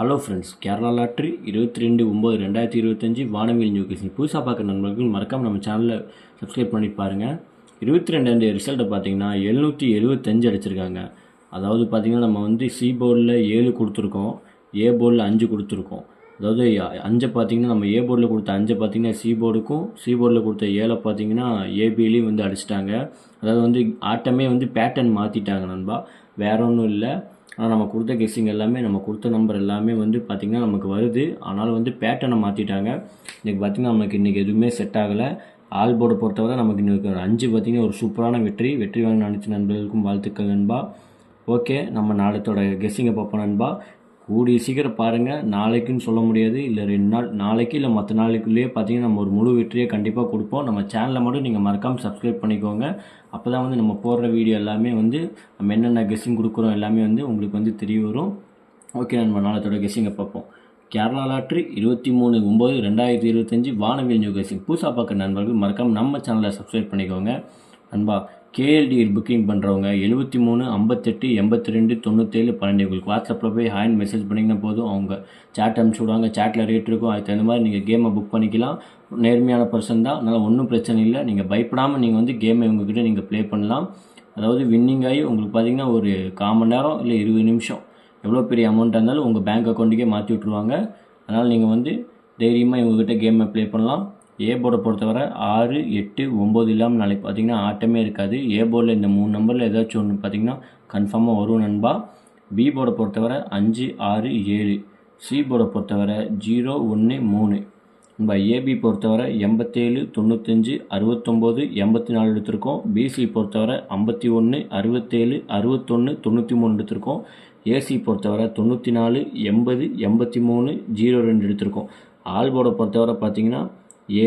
Hello friends Kerala lottery இருபத்தி ரெண்டு ஒம்பது ரெண்டாயிரத்தி இருபத்தஞ்சி வானவியல் நியூகேஷன் புதுசாக பார்க்குற நண்பர்கள் மறக்காமல் நம்ம சேனலை சப்ஸ்கிரைப் பண்ணி பாருங்கள் இருபத்தி ரெண்டாம் ரிசல்ட்டை பார்த்தீங்கன்னா எழுநூற்றி எழுபத்தஞ்சு அடிச்சிருக்காங்க. அதாவது பார்த்திங்கன்னா நம்ம வந்து சி போர்டில் ஏழு கொடுத்துருக்கோம் ஏ போர்டில் அஞ்சு கொடுத்துருக்கோம். அதாவது அஞ்சை பார்த்தீங்கன்னா நம்ம ஏ போர்டில் கொடுத்த அஞ்சை பார்த்தீங்கன்னா சி போர்டுக்கும் சி போர்டில் கொடுத்த ஏழை பார்த்திங்கன்னா ஏபிலையும் வந்து அடிச்சிட்டாங்க. அதாவது வந்து ஆட்டமே வந்து பேட்டர்ன் மாற்றிட்டாங்க நண்பா. வேற ஒன்றும் இல்லை. ஆனால் நம்ம கொடுத்த கெஸ்ஸிங் எல்லாமே நம்ம கொடுத்த நம்பர் எல்லாமே வந்து பார்த்திங்கன்னா நமக்கு வருது. ஆனாலும் வந்து பேட்டனை மாற்றிட்டாங்க இன்றைக்கி பார்த்திங்கன்னா நமக்கு இன்றைக்கி எதுவுமே செட் ஆகலை. ஆல் போர்டை பொறுத்தவரை நமக்கு இன்றைக்கி ஒரு அஞ்சு பார்த்திங்கன்னா ஒரு சூப்பரான வெற்றி. வெற்றி வாங்க நினச்ச நண்பர்களுக்கும் வாழ்த்துக்கள் நண்பா. ஓகே நம்ம நாளத்தோட கெஸ்ஸிங்கை பார்ப்போம் நண்பா. கூடிய சீக்கிரம் பாருங்கள் நாளைக்குன்னு சொல்ல முடியாது. இல்லை ரெண்டு நாள் நாளைக்கு இல்லை மற்ற நாளைக்குள்ளேயே பார்த்தீங்கன்னா நம்ம ஒரு முழு வெற்றியை கண்டிப்பாக கொடுப்போம். நம்ம சேனலை மட்டும் நீங்கள் மறக்காமல் சப்ஸ்கிரைப் பண்ணிக்கோங்க. அப்போ தான் வந்து நம்ம போடுற வீடியோ எல்லாமே வந்து நம்ம என்னென்ன கெஸ்ஸிங் கொடுக்குறோம் எல்லாமே வந்து உங்களுக்கு வந்து தெரிய வரும். ஓகே நம்ம நாளைத்தோட கெஸ்ஸிங்கை பார்ப்போம். கேரளா லாட்ரி இருபத்தி மூணு ஒம்பது ரெண்டாயிரத்தி இருபத்தஞ்சி வானவில் நியூ கெஸ்ஸிங் புதுசாக பார்க்குற நண்பர்கள் மறக்காமல் நம்ம சேனலை சப்ஸ்கிரைப் பண்ணிக்கோங்க. நண்பா கேஎல்டி புக்கிங் பண்ணுறவங்க எழுபத்தி மூணு ஐம்பத்தெட்டு எண்பத்தி ரெண்டு தொண்ணூற்றேழு பன்னெண்டு. உங்களுக்கு வாட்ஸ்அப்பில் போய் ஹேண்ட் மெசேஜ் பண்ணிங்கன்னா போதும். அவங்க சேட் அனுப்பிச்சி விடுவாங்க. சேட்டில் ரேட் இருக்கும். அதுக்கு தகுந்த மாதிரி நீங்கள் கேமை புக் பண்ணிக்கலாம். நேர்மையான பர்சன் தான். அதனால் ஒன்றும் பிரச்சனை இல்லை. நீங்கள் பயப்படாமல் நீங்கள் வந்து கேமை உங்ககிட்ட நீங்கள் ப்ளே பண்ணலாம். அதாவது வின்னிங் ஆகி உங்களுக்கு பார்த்தீங்கன்னா ஒரு கால் மணி நேரம் இல்லை இருபது நிமிஷம். எவ்வளோ பெரிய அமௌண்ட்டாக இருந்தாலும் உங்கள் பேங்க் அக்கௌண்ட்டுக்கே மாற்றி விட்ருவாங்க அதனால் நீங்கள் வந்து தைரியமாக இவங்ககிட்ட கேமை ப்ளே பண்ணலாம். ஏ போர்டை பொறுத்தவரை ஆறு எட்டு ஒம்பது இல்லாமல் நாளைக்கு பார்த்தீங்கன்னா ஆட்டமே இருக்காது. ஏ போர்டில் இந்த மூணு நம்பரில் ஏதாச்சும் ஒன்று பார்த்தீங்கன்னா கன்ஃபார்மாக வரும் நண்பா. பி போர்டை பொறுத்தவரை அஞ்சு ஆறு ஏழு. சி போர்டை பொறுத்தவரை ஜீரோ ஒன்று மூணு. நம்ம ஏபி பொறுத்தவரை எண்பத்தேழு தொண்ணூத்தஞ்சு அறுபத்தொம்போது எண்பத்தி நாலு எடுத்திருக்கோம் பிசி பொறுத்தவரை ஐம்பத்தி ஒன்று அறுபத்தேழு அறுபத்தொன்று தொண்ணூற்றி மூணு எடுத்திருக்கோம் ஏசி பொறுத்தவரை தொண்ணூற்றி நாலு எண்பது எண்பத்தி மூணு ஜீரோ ரெண்டு எடுத்திருக்கோம். ஆல்போர்டை பொறுத்தவரை பார்த்தீங்கன்னா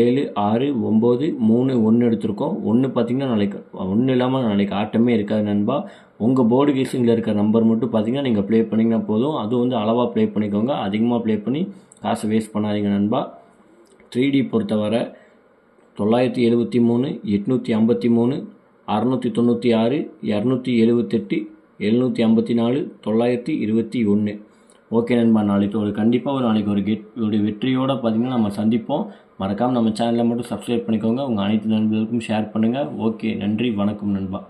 ஏழு ஆறு ஒம்பது மூணு ஒன்று எடுத்திருக்கோம். ஒன்று பார்த்தீங்கன்னா நாளைக்கு ஒன்று இல்லாமல் நாளைக்கு ஆட்டமே இருக்காது நண்பா. உங்கள் போர்டு கேஸிங்கில் இருக்கிற நம்பர் மட்டும் பார்த்தீங்கன்னா நீங்கள் ப்ளே பண்ணிங்கன்னா போதும். அதுவும் வந்து அளவாக ப்ளே பண்ணிக்கோங்க. அதிகமாக ப்ளே பண்ணி காசை வேஸ்ட் பண்ணாதீங்க நண்பா. த்ரீ டி பொறுத்தவரை தொள்ளாயிரத்தி எழுபத்தி மூணு எட்நூற்றி ஐம்பத்தி மூணு அறநூற்றி தொண்ணூற்றி ஆறு இரநூத்தி எழுபத்தெட்டு எழுநூற்றி ஐம்பத்தி நாலு தொள்ளாயிரத்தி இருபத்தி ஒன்று ஓகே நண்பா நாளைக்கு ஒரு கண்டிப்பாக ஒரு நாளைக்கு ஒரு கெட் ஒரு வெற்றியோடு பார்த்தீங்கன்னா நம்ம சந்திப்போம். மறக்காமல் நம்ம சேனலை மட்டும் சப்ஸ்கிரைப் பண்ணிக்கோங்க. உங்கள் அனைத்து நண்பர்களுக்கும் ஷேர் பண்ணுங்கள் ஓகே நன்றி வணக்கம் நண்பா.